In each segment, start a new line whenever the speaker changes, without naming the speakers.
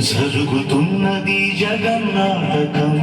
జరుగుతున్నది జగన్నాటకం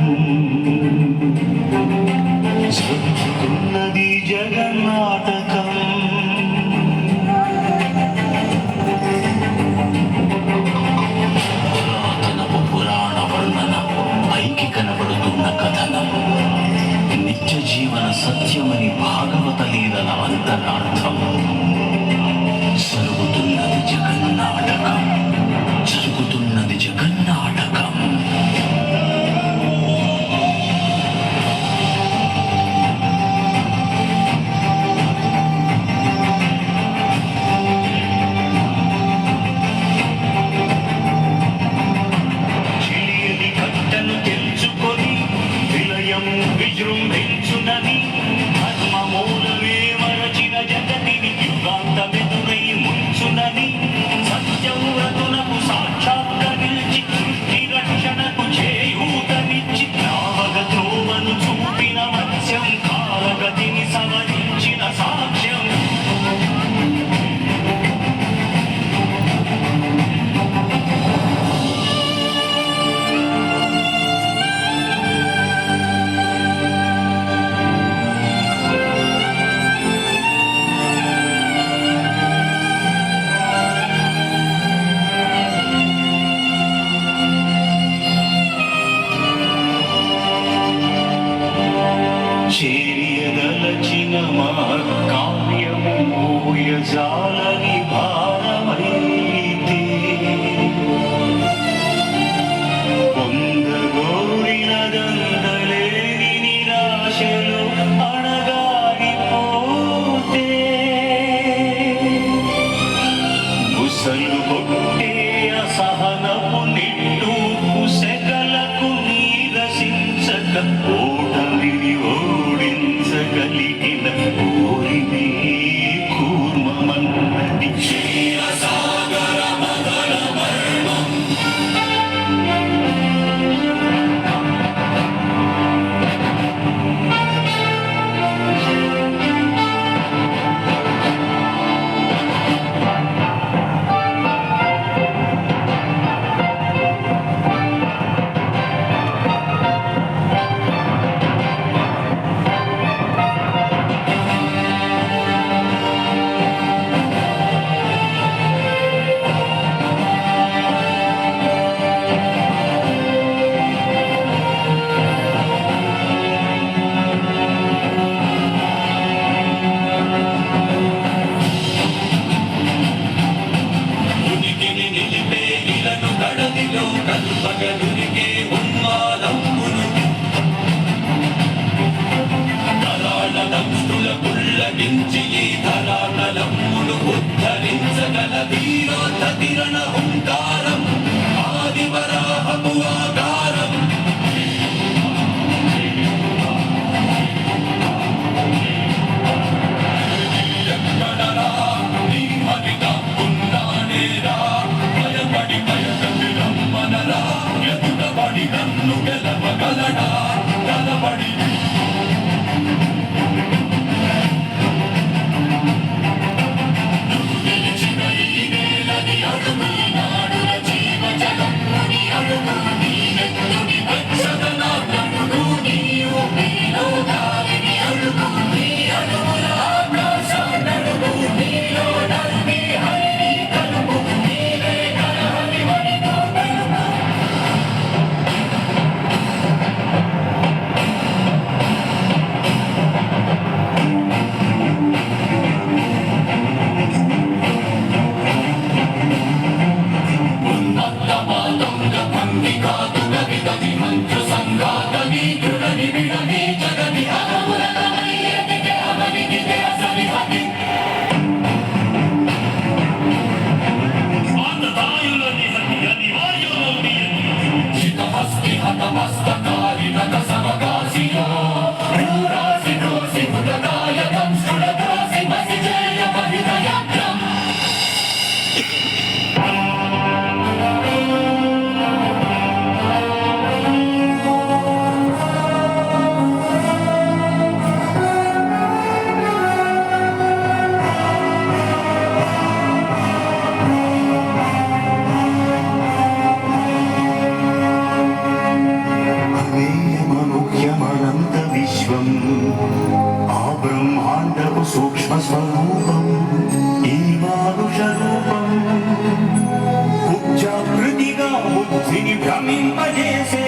చేసే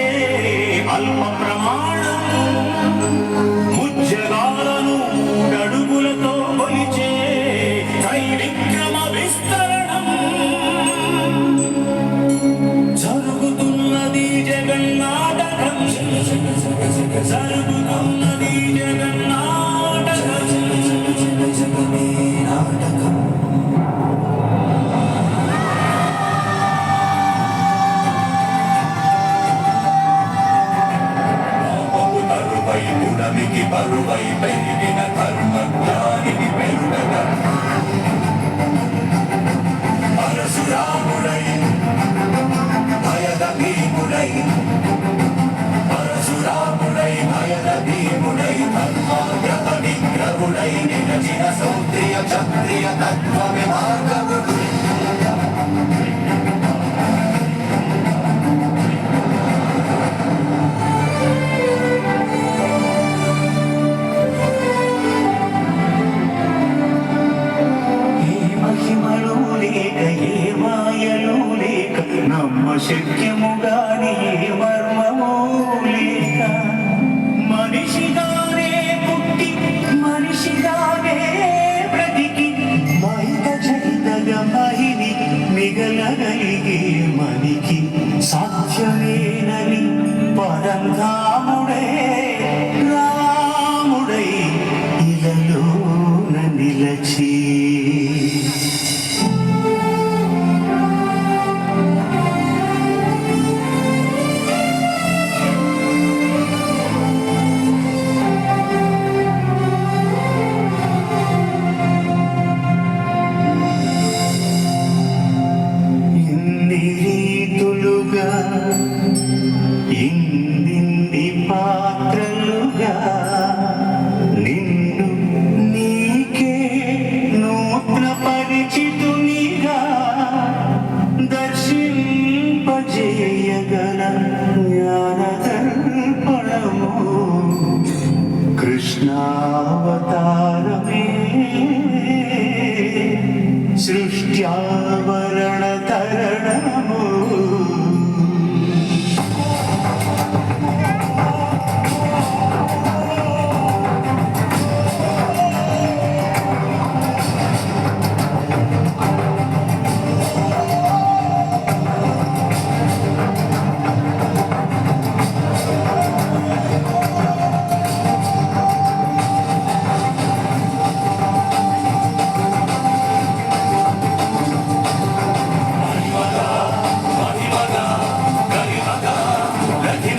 అల్ప ప్రమాణం ముజ్జగాలను అడుగులతో కొలిచే త్రైవిక్రమ విస్తరణం. జరుగుతున్నది జగన్నాటకం జరుగుతున్నది
తరువై పుడమికి పరువై పెరిగిన కర్మ జ్ఞానికి పెరుగగా పరశురాముడై భయద భీముడై పరశురాముడై భయద భీముడై ధర్మాగ్రత విగ్రహుడై నిలచిన సౌత్రియ క్షత్రియ తత్వ విభాగముడు
శక్యముగాని మర్మము లేక మనిషిగానే పుట్టి మనిషిగానే బ్రతికి. మైత చైతగ మహిని మిగలగలిగే మనికి సాధ్యమేనని
పరంగా സൃഷ്ടാവ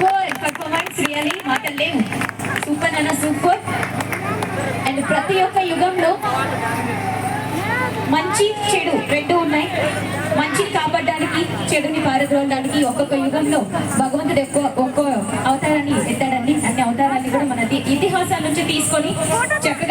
సూపర్ పర్ఫార్మెన్స్ మాటలు లేవు. సూపర్ అన్న సూపర్ అండ్ ప్రతి ఒక్క యుగంలో మంచి చెడు రెండు ఉన్నాయి. మంచి కాపాడడానికి చెడుని పారద్రోలడానికి ఒక్కొక్క యుగంలో భగవంతుడు ఎక్కువ ఒక్కో తీసుకొని చక్కగా